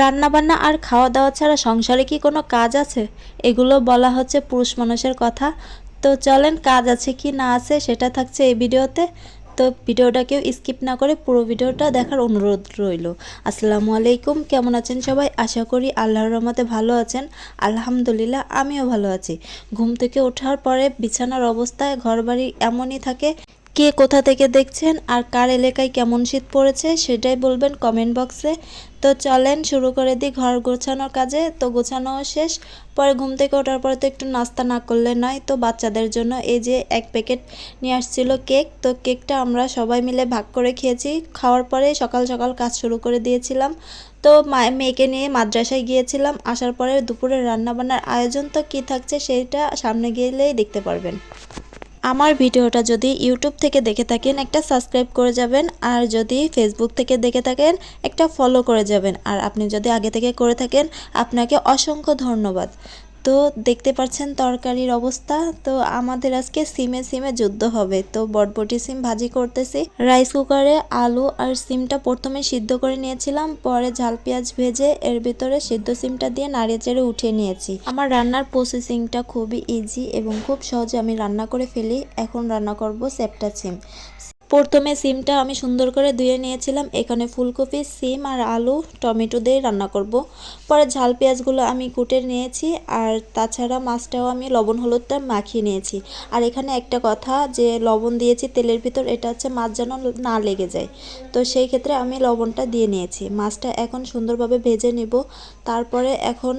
রান্না বান্না আর খাওয়া দাওয়া ছাড়া সংসারে কি কোনো কাজ আছে? এগুলো বলা হচ্ছে পুরুষ মানুষের কথা। তো চলেন, কাজ আছে কি না আছে সেটা থাকছে এই ভিডিওতে। তো ভিডিওটা কেউ স্কিপ না করে পুরো ভিডিওটা দেখার অনুরোধ রইল। আসসালামু আলাইকুম, কেমন আছেন সবাই? আশা করি আল্লাহর রহমতে ভালো আছেন। আলহামদুলিল্লাহ, আমিও ভালো আছি। ঘুম থেকে ওঠার পরে বিছানার অবস্থায় ঘরবাড়ি এমনই থাকে কে কোথা থেকে দেখছেন আর কার এলাকায় কেমন শীত পড়েছে সেটাই বলবেন কমেন্ট বক্সে তো চলেন শুরু করে দিই ঘর গোছানোর কাজে। তো গোছানো শেষ। পরে ঘুম থেকে ওঠার পরে তো একটু নাস্তা না করলে নয়। তো বাচ্চাদের জন্য এই যে এক প্যাকেট নিয়ে আসছিল কেক। তো কেকটা আমরা সবাই মিলে ভাগ করে খেয়েছি। খাওয়ার পরে সকাল সকাল কাজ শুরু করে দিয়েছিলাম। তো মেয়েকে নিয়ে মাদ্রাসায় গিয়েছিলাম। আসার পরে দুপুরে রান্নাবান্নার আয়োজন তো কী থাকছে সেইটা সামনে গেলেই দেখতে পারবেন। আমার ভিডিওটা যদি ইউটিউব থেকে দেখে থাকেন, একটা সাবস্ক্রাইব করে যাবেন। আর যদি ফেসবুক থেকে দেখে থাকেন, একটা ফলো করে যাবেন। আর আপনি যদি আগে থেকে করে থাকেন, আপনাকে অসংখ্য ধন্যবাদ। তো দেখতে পাচ্ছেন তরকারির অবস্থা। তো আমাদের আজকে সিমে সিমে যুদ্ধ হবে। তো বটবটি সিম ভাজি করতেছি। রাইস কুকারে আলু আর সিমটা প্রথমে সিদ্ধ করে নিয়েছিলাম। পরে ঝাল পেঁয়াজ ভেজে এর ভিতরে সিদ্ধ সিমটা দিয়ে নাড়িয়ে চেড়ে উঠিয়ে নিয়েছি। আমার রান্নার প্রসেসিংটা খুবই ইজি এবং খুব সহজে আমি রান্না করে ফেলি। এখন রান্না করব সেপটা সিম। প্রথমে সিমটা আমি সুন্দর করে ধুয়ে নিয়েছিলাম। এখানে ফুলকপি, সিম আর আলু, টমেটো দিয়ে রান্না করব। পরে ঝাল পেঁয়াজগুলো আমি কুটে নিয়েছি আর তাছাড়া মাছটাও আমি লবণ, হলুদটা মাখিয়ে নিয়েছি। আর এখানে একটা কথা যে লবণ দিয়েছি তেলের ভিতর, এটা হচ্ছে মাছ যেন না লেগে যায়। তো সেই ক্ষেত্রে আমি লবণটা দিয়ে নিয়েছি। মাছটা এখন সুন্দরভাবে ভেজে নেব। তারপরে এখন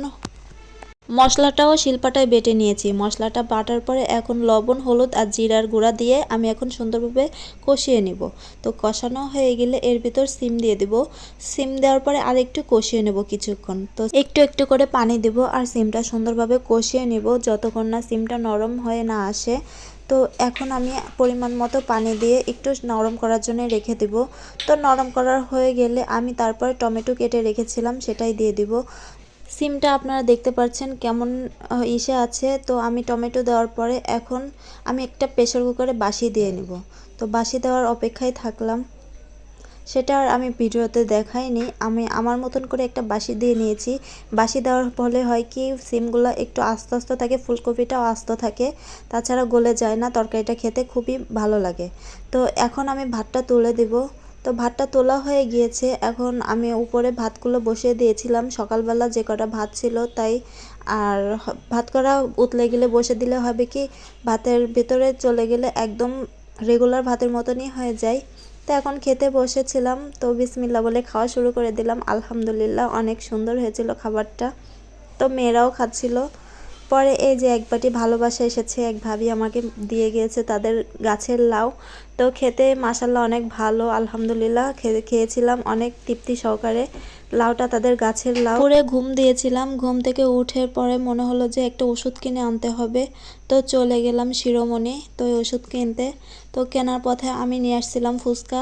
মশলাটাও শিলপাটায় বেটে নিয়েছি। মশলাটা বাটার পরে এখন লবণ, হলুদ আর জিরার গুঁড়া দিয়ে আমি এখন সুন্দরভাবে কষিয়ে নিব। তো কষানো হয়ে গেলে এর ভিতর সিম দিয়ে দিব। সিম দেওয়ার পরে আর একটু কষিয়ে নেব কিছুক্ষণ। তো একটু একটু করে পানি দেব আর সিমটা সুন্দরভাবে কষিয়ে নিব যতক্ষণ না সিমটা নরম হয়ে না আসে। তো এখন আমি পরিমাণ মতো পানি দিয়ে একটু নরম করার জন্য রেখে দেব। তো নরম করার হয়ে গেলে আমি তারপরে টমেটো কেটে রেখেছিলাম সেটাই দিয়ে দিব। সিমটা আপনারা দেখতে পাচ্ছেন কেমন ইসে আছে। তো আমি টমেটো দেওয়ার পরে এখন আমি একটা প্রেশার কুকারে বাসি দিয়ে নিব। তো বাসি দেওয়ার অপেক্ষায় থাকলাম। সেটা আর আমি ভিডিওতে দেখাইনি। আমি আমার মতন করে একটা বাসি দিয়ে নিয়েছি। বাসি দেওয়ার ফলে হয় কি, সিমগুলো একটু আস্তে আস্তে থাকে, ফুলকপিটাও আস্ত থাকে। তাছাড়া গলে যায় না, তরকারিটা খেতে খুবই ভালো লাগে। তো এখন আমি ভাতটা তুলে দেবো। তো ভাতটা তোলা হয়ে গিয়েছে। এখন আমি উপরে ভাতগুলো বসিয়ে দিয়েছিলাম। সকালবেলা যে কটা ভাত ছিল তাই আর ভাত করা উতলে গেলে বসে দিলে হবে কি? ভাতের ভেতরে চলে গেলে একদম রেগুলার ভাতের মতনই হয়ে যায়। তো এখন খেতে বসেছিলাম। তো বিসমিল্লা বলে খাওয়া শুরু করে দিলাম। আলহামদুলিল্লাহ অনেক সুন্দর হয়েছিল খাবারটা। তো মেয়েরাও খাচ্ছিল। পরে এই যে এক বাটি ভালোবাসা এসেছে, এক ভাবি আমাকে দিয়ে গিয়েছে তাদের গাছের লাউ। তো খেতে মাসাল্লাহ অনেক ভালো, আলহামদুলিল্লাহ। খেয়েছিলাম অনেক তৃপ্তি সহকারে লাউটা তাদের গাছের লাউ। পরে ঘুম দিয়েছিলাম, ঘুম থেকে উঠে পরে মনে হলো যে একটা ওষুধ কিনে আনতে হবে। তো চলে গেলাম শিরোমণি, তো ওই ওষুধ কিনতে। তো কেনার পথে আমি নিয়ে আসছিলাম ফুচকা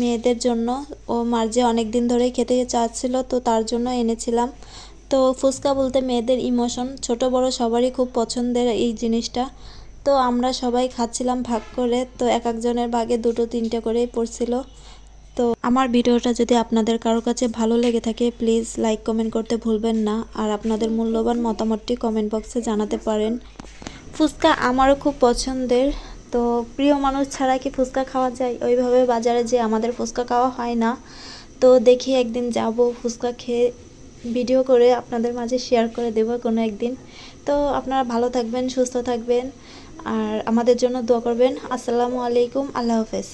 মেয়েদের জন্য। ও মার্জে অনেক দিন ধরেই খেতে চাচ্ছিল, তো তার জন্য এনেছিলাম। তো ফুচকা বলতে মেয়েদের ইমোশন ছোট বড় সবারই খুব পছন্দের এই জিনিসটা। তো আমরা সবাই খাচ্ছিলাম ভাগ করে, তো এক একজনের ভাগে দুটো তিনটে করেই পড়ছিল। তো আমার ভিডিওটা যদি আপনাদের কারোর কাছে ভালো লেগে থাকে প্লিজ লাইক কমেন্ট করতে ভুলবেন না। আর আপনাদের মূল্যবান মতামতটি কমেন্ট বক্সে জানাতে পারেন। ফুচকা আমারও খুব পছন্দের। তো প্রিয় মানুষ ছাড়া কি ফুচকা খাওয়া যায়? ওইভাবে বাজারে যে আমাদের ফুচকা খাওয়া হয় না। তো দেখি একদিন যাব ফুচকা খেয়ে ভিডিও করে আপনাদের মাঝে শেয়ার করে দেব কোনো একদিন। তো আপনারা ভালো থাকবেন, সুস্থ থাকবেন, আর আমাদের জন্য দোয়া করবেন। আসসালামু আলাইকুম, আল্লাহ হাফেজ।